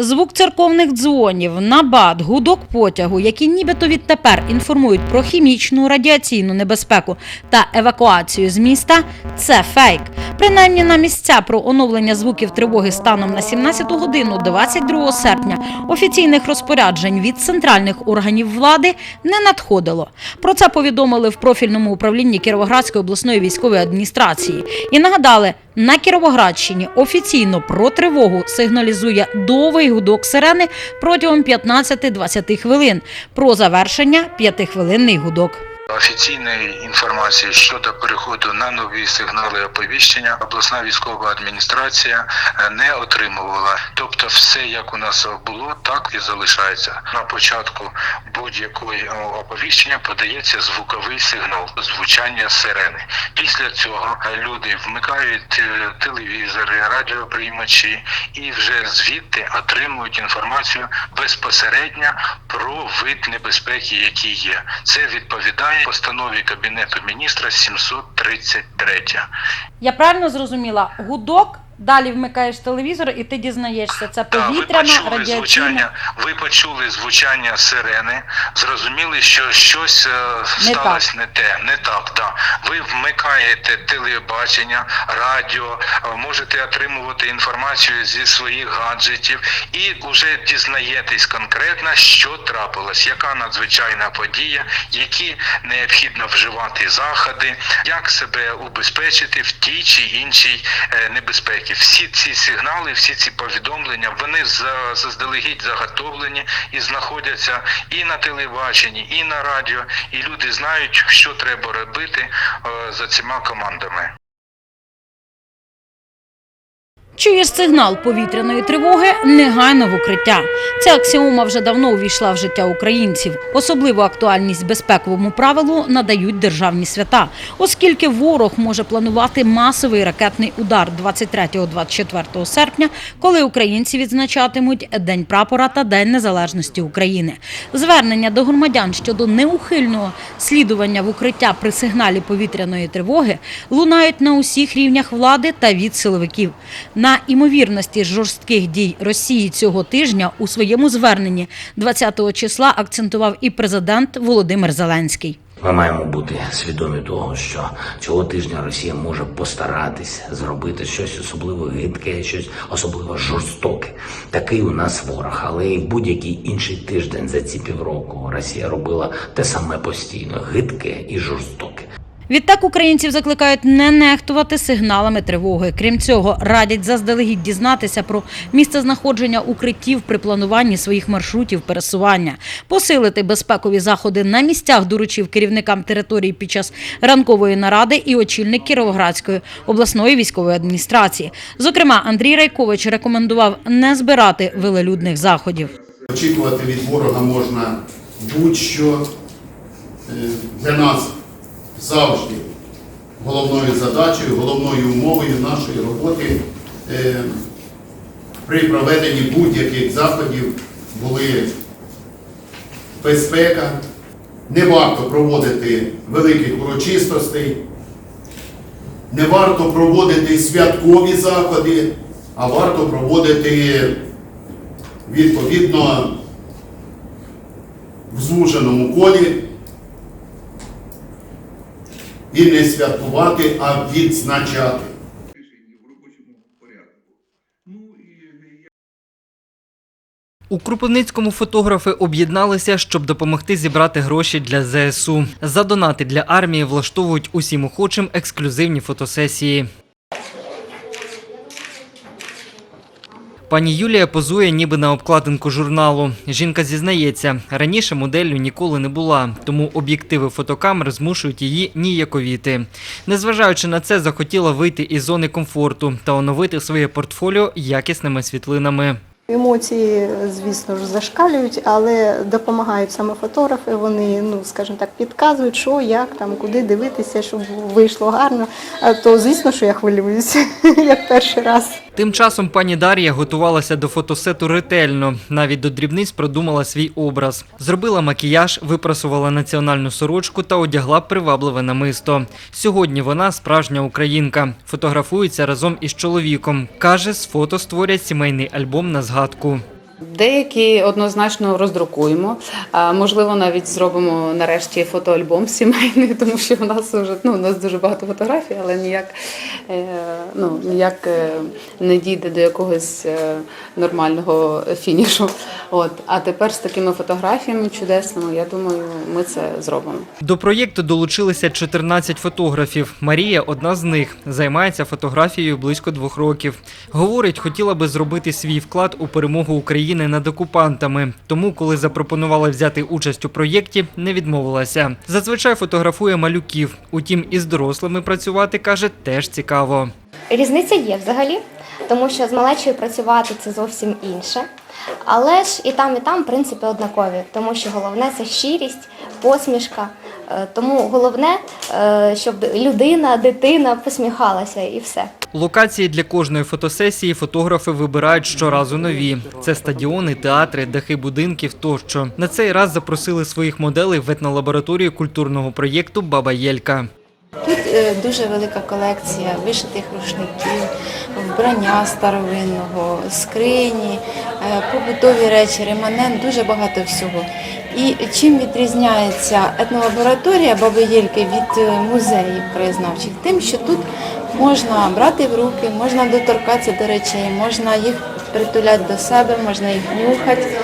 Звук церковних дзвонів, набат, гудок потягу, які нібито відтепер інформують про хімічну радіаційну небезпеку та евакуацію з міста це фейк. Принаймні на місця про оновлення звуків тривоги станом на 17 годину 22 серпня офіційних розпоряджень від центральних органів влади не надходило. Про це повідомили в профільному управлінні Кіровоградської обласної військової адміністрації і нагадали, на Кіровоградщині офіційно про тривогу сигналізує довгий гудок сирени протягом 15-20 хвилин. Про завершення п'ятихвилинний гудок. Офіційної інформації щодо переходу на нові сигнали оповіщення обласна військова адміністрація е, не отримувала. Тобто, все як у нас було, так і залишається. На початку будь-якої оповіщення подається звуковий сигнал звучання сирени. Після цього е, люди вмикають е, телевізори, радіоприймачі і вже звідти отримують інформацію безпосередньо про вид небезпеки, який є. Це відповідає постанові Кабінету міністра 733. Я правильно зрозуміла? Гудок, далі вмикаєш телевізор і ти дізнаєшся, це Да, ви повітряна почули радіаційна. звучання, ви почули звучання сирени, зрозуміли, що щось е, сталося не те, не так. Да. Ви вмикаєте телебачення, радіо, е, можете отримувати інформацію зі своїх гаджетів і вже дізнаєтесь конкретно, що трапилось, яка надзвичайна подія, які необхідно вживати заходи, як себе убезпечити в тій чи іншій е, небезпеці. Всі ці сигнали, всі ці повідомлення, вони за- заздалегідь заготовлені і знаходяться і на телебаченні, і на радіо, і люди знають, що треба робити е, за цими командами. Чуєш сигнал повітряної тривоги негайно в укриття. Ця аксіома вже давно увійшла в життя українців. Особливу актуальність безпековому правилу надають державні свята, оскільки ворог може планувати масовий ракетний удар 23-24 серпня, коли українці відзначатимуть День прапора та День Незалежності України. Звернення до громадян щодо неухильного слідування в укриття при сигналі повітряної тривоги лунають на усіх рівнях влади та від силовиків. На імовірності жорстких дій Росії цього тижня у своєму зверненні 20 числа акцентував і президент Володимир Зеленський. Ми маємо бути свідомі того, що цього тижня Росія може постаратись зробити щось особливо гидке, щось особливо жорстоке. Такий у нас ворог, але і будь-який інший тиждень за ці півроку Росія робила те саме постійно гидке і жорстоке. Відтак українців закликають не нехтувати сигналами тривоги. Крім цього, радять заздалегідь дізнатися про місце знаходження укриттів при плануванні своїх маршрутів пересування, посилити безпекові заходи на місцях доручив керівникам території під час ранкової наради і очільник Кіровоградської обласної військової адміністрації. Зокрема, Андрій Райкович рекомендував не збирати велелюдних заходів. Очікувати від ворога можна будь-що Е, для нас завжди головною задачею, головною умовою нашої роботи е, при проведенні будь-яких заходів були безпека. Не варто проводити великих урочистостей, не варто проводити святкові заходи, а варто проводити відповідно в звуженому колі і не святкувати, а відзначати. У Кропивницькому фотографи об'єдналися, щоб допомогти зібрати гроші для ЗСУ. За донати для армії влаштовують усім охочим ексклюзивні фотосесії. Пані Юлія позує ніби на обкладинку журналу. Жінка зізнається, раніше моделлю ніколи не була, тому об'єктиви фотокамер змушують її ніяковіти. Незважаючи на це, захотіла вийти із зони комфорту та оновити своє портфоліо якісними світлинами. Емоції, звісно ж, зашкалюють, але допомагають саме фотографи. Вони, ну скажімо так, підказують, що, як там, куди дивитися, щоб вийшло гарно. А то звісно, що я хвилююся, як перший раз. Тим часом пані Дар'я готувалася до фотосету ретельно, навіть до дрібниць продумала свій образ. Зробила макіяж, випрасувала національну сорочку та одягла привабливе намисто. Сьогодні вона справжня українка. Фотографується разом із чоловіком. Каже, з фото створять сімейний альбом на згадку згадку. Деякі однозначно роздрукуємо. А можливо, навіть зробимо нарешті фотоальбом сімейний, тому що у нас вже ну, у нас дуже багато фотографій, але ніяк, е, ну, ніяк е, не дійде до якогось е, нормального фінішу. От. А тепер з такими фотографіями чудесними, я думаю, ми це зробимо. До проєкту долучилися 14 фотографів. Марія одна з них. Займається фотографією близько двох років. Говорить, хотіла би зробити свій вклад у перемогу України над окупантами. Тому, коли запропонували взяти участь у проєкті, не відмовилася. Зазвичай фотографує малюків. Утім, із дорослими працювати каже теж цікаво. Різниця є взагалі, тому що з малечою працювати це зовсім інше. Але ж і там, і там, в принципі, однакові, тому що головне це щирість, посмішка. Е, Тому головне, е, щоб людина, дитина посміхалася і все. Локації для кожної фотосесії фотографи вибирають щоразу нові. Це стадіони, театри, дахи будинків тощо. На цей раз запросили своїх моделей в етнолабораторію культурного проєкту Баба Єлька. Тут е, дуже велика колекція вишитих рушників, вбрання старовинного, скрині, е, побутові речі, реманент, дуже багато всього. І чим відрізняється етнолабораторія Баби Єльки від е, музеїв краєзнавчих? Тим, що тут можна брати в руки, можна доторкатися до речей, можна їх притуляти до себе, можна їх нюхати.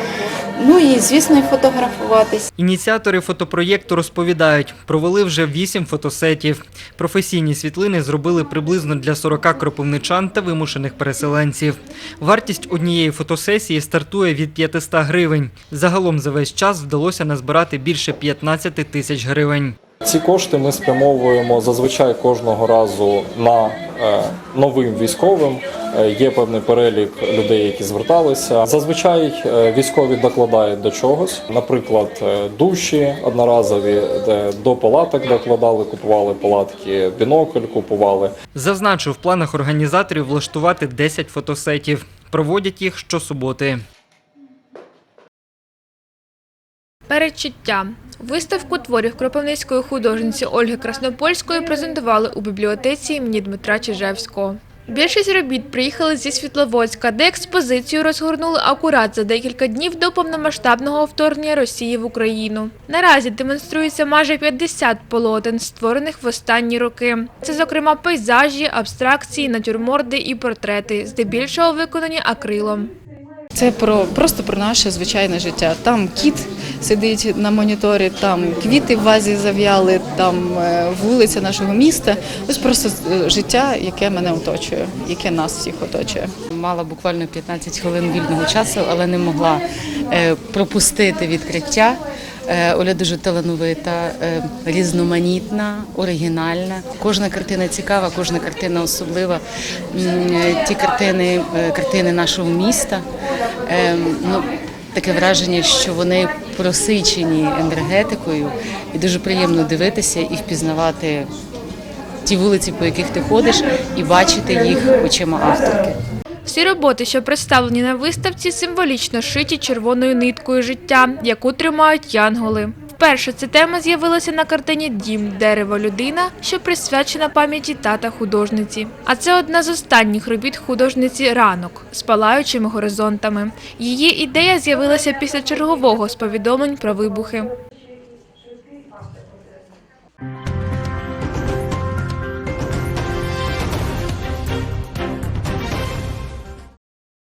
Ну і звісно, і фотографуватись. Ініціатори фотопроєкту розповідають, провели вже вісім фотосетів. Професійні світлини зробили приблизно для 40 кропивничан та вимушених переселенців. Вартість однієї фотосесії стартує від 500 гривень. Загалом за весь час вдалося назбирати більше 15 тисяч гривень. Ці кошти ми спрямовуємо зазвичай кожного разу на е, новим військовим. Е, Є певний перелік людей, які зверталися. Зазвичай е, військові докладають до чогось, наприклад, е, душі одноразові, де до палаток докладали, купували палатки, бінокль купували. Зазначу, в планах організаторів влаштувати 10 фотосетів. Проводять їх щосуботи. Передчуття. Виставку творів кропивницької художниці Ольги Краснопольської презентували у бібліотеці імені Дмитра Чижевського. Більшість робіт приїхали зі Світловодська, де експозицію розгорнули акурат за декілька днів до повномасштабного вторгнення Росії в Україну. Наразі демонструється майже 50 полотен, створених в останні роки. Це, зокрема, пейзажі, абстракції, натюрморди і портрети, здебільшого виконані акрилом. Це про просто про наше звичайне життя. Там кіт сидить на моніторі, там квіти в вазі зав'яли, там е, вулиця нашого міста. Ось просто е, життя, яке мене оточує, яке нас всіх оточує. Мала буквально 15 хвилин вільного часу, але не могла е, пропустити відкриття. Оля дуже талановита, різноманітна, оригінальна. Кожна картина цікава, кожна картина особлива. Ті картини, картини нашого міста. е, Ну, таке враження, що вони просичені енергетикою, і дуже приємно дивитися і впізнавати ті вулиці, по яких ти ходиш, і бачити їх очима авторки. Всі роботи, що представлені на виставці, символічно шиті червоною ниткою життя, яку тримають янголи. Вперше ця тема з'явилася на картині Дім, дерево, людина, що присвячена пам'яті тата художниці. А це одна з останніх робіт художниці ранок з палаючими горизонтами. Її ідея з'явилася після чергового з повідомлень про вибухи.